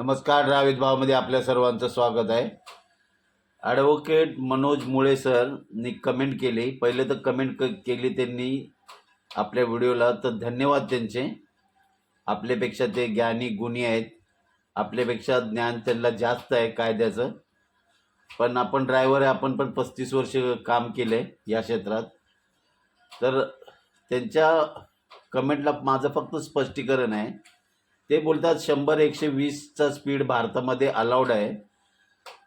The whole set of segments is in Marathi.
नमस्कार रावित भावमध्ये आपल्या सर्वांचं स्वागत आहे. ॲडव्होकेट मनोज मुळे सरनी कमेंट केली. पहिले तर कमेंट क केली त्यांनी आपल्या व्हिडिओला. तर धन्यवाद त्यांचे. आपल्यापेक्षा ते ज्ञानी गुणी आहेत. आपल्यापेक्षा ज्ञान त्यांना जास्त आहे कायद्याचं. पण आपण ड्रायव्हर आहे आपण पण पस्तीस वर्ष काम केलं आहे या क्षेत्रात. तर त्यांच्या कमेंटला माझं फक्त स्पष्टीकरण आहे. ते बोलतात शंभर एकशे वीसचा स्पीड भारतामध्ये अलाउड आहे.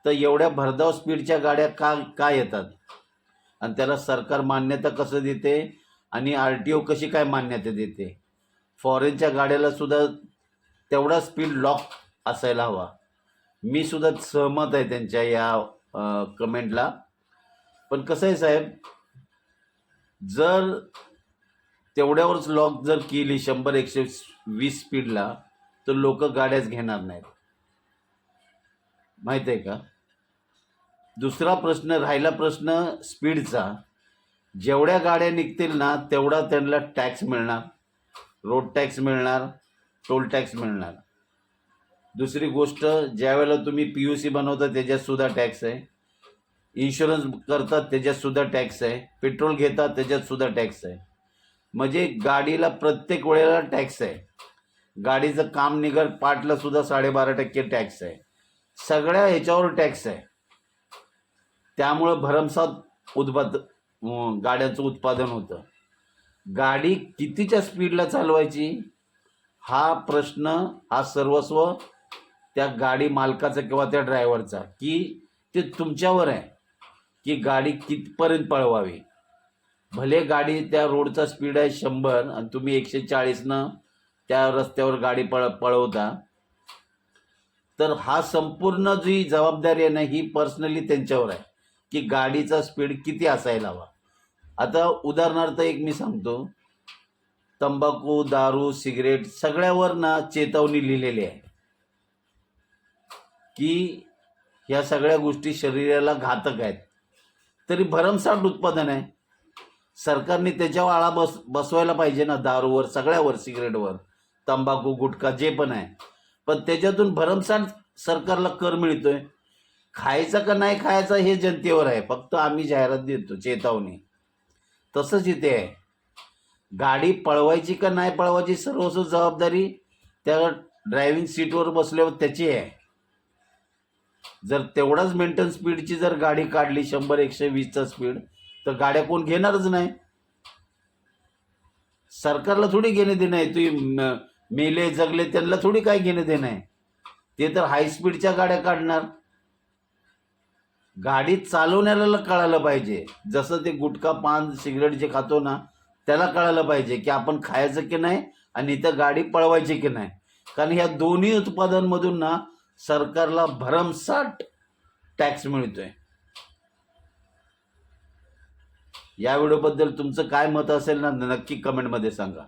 तर एवढ्या भरधाव स्पीडच्या गाड्या का का येतात? आणि त्याला सरकार मान्यता कसं देते? आणि आर टी ओ कशी काय मान्यता देते? फॉरेनच्या गाड्याला सुद्धा तेवढा स्पीड लॉक असायला हवा. मी सुद्धा सहमत आहे त्यांच्या या कमेंटला पण कसं आहे साहेब? जर तेवढ्यावरच लॉक जर केली शंभर एकशे वीस स्पीडला तर लोक गाड्याच घेणार नाहीत. माहीत आहे का? दुसरा प्रश्न राहिला प्रश्न स्पीडचा. जेवढ्या गाड्या निघतील ना तेवढा त्यांना टॅक्स मिळणार. रोड टॅक्स मिळणार टोल टॅक्स मिळणार. दुसरी गोष्ट ज्यावेळेला तुम्ही पी यू सी बनवता त्याच्यात सुद्धा टॅक्स आहे. इन्शुरन्स करतात त्याच्यात सुद्धा टॅक्स आहे. पेट्रोल घेतात त्याच्यात सुद्धा टॅक्स आहे. म्हणजे गाडीला प्रत्येक वेळेला टॅक्स आहे. गाडीचं काम निघत पाटला सुद्धा साडेबारा टक्के टॅक्स आहे. सगळ्या ह्याच्यावर टॅक्स आहे. त्यामुळं भरमसाठ उत्पाद गाड्यांचं उत्पादन होतं. गाडी कितीच्या स्पीडला चालवायची? हा प्रश्न हा सर्वस्व त्या गाडी मालकाचा किंवा त्या ड्रायव्हरचा की ते तुमच्यावर आहे की गाडी कितपर्यंत पळवावी? भले गाडी त्या रोडचा स्पीड आहे शंभर आणि तुम्ही एकशे चाळीसनं त्या रस्त्यावर गाडी पळ पळवता. तर हा संपूर्ण जी जबाबदारी आहे ना ही पर्सनली त्यांच्यावर आहे. की गाडीचा स्पीड किती असायला हवा. आता उदाहरणार्थ एक मी सांगतो. तंबाखू दारू सिगरेट सगळ्यावर ना चेतावणी लिहिलेली आहे. की ह्या सगळ्या गोष्टी शरीराला घातक आहेत. तरी भरमसाठ उत्पादन आहे. सरकारने त्याच्यावर आळा बस बसवायला पाहिजे ना दारूवर सगळ्यावर सिगरेटवर. तंबाखू गुटखा जे पण आहे. पण त्याच्यातून भरमसाठ सरकारला कर मिळतोय. खायचा का नाही खायचा हे जनतेवर आहे. फक्त आम्ही जाहिरात देतो चेतावणी. तसंच इथे आहे. गाडी पळवायची का नाही पळवायची सर्वस्व जबाबदारी त्या ड्रायव्हिंग सीटवर बसल्यावर त्याची आहे. जर तेवढाच मेंटेन स्पीडची जर गाडी काढली शंभर एकशे वीसचा स्पीड तर गाड्या कोण घेणारच नाही. सरकारला थोडी घेणे देणं आहे. तुम्ही मेले जगले त्यांना थोडी काय घेणे देणं आहे. ते तर हाय स्पीडच्या गाड्या काढणार. गाडी चालवण्याला कळायला पाहिजे. जसं ते गुटखा पान सिगरेट जे खातो ना त्याला कळायला पाहिजे की आपण खायचं की नाही आणि इथं गाडी पळवायची की नाही. कारण ह्या दोन्ही उत्पादनमधून ना सरकारला भरमसाठ टॅक्स मिळतोय. या व्हिडिओबद्दल तुमचं काय मत असेल ना नक्की कमेंटमध्ये सांगा.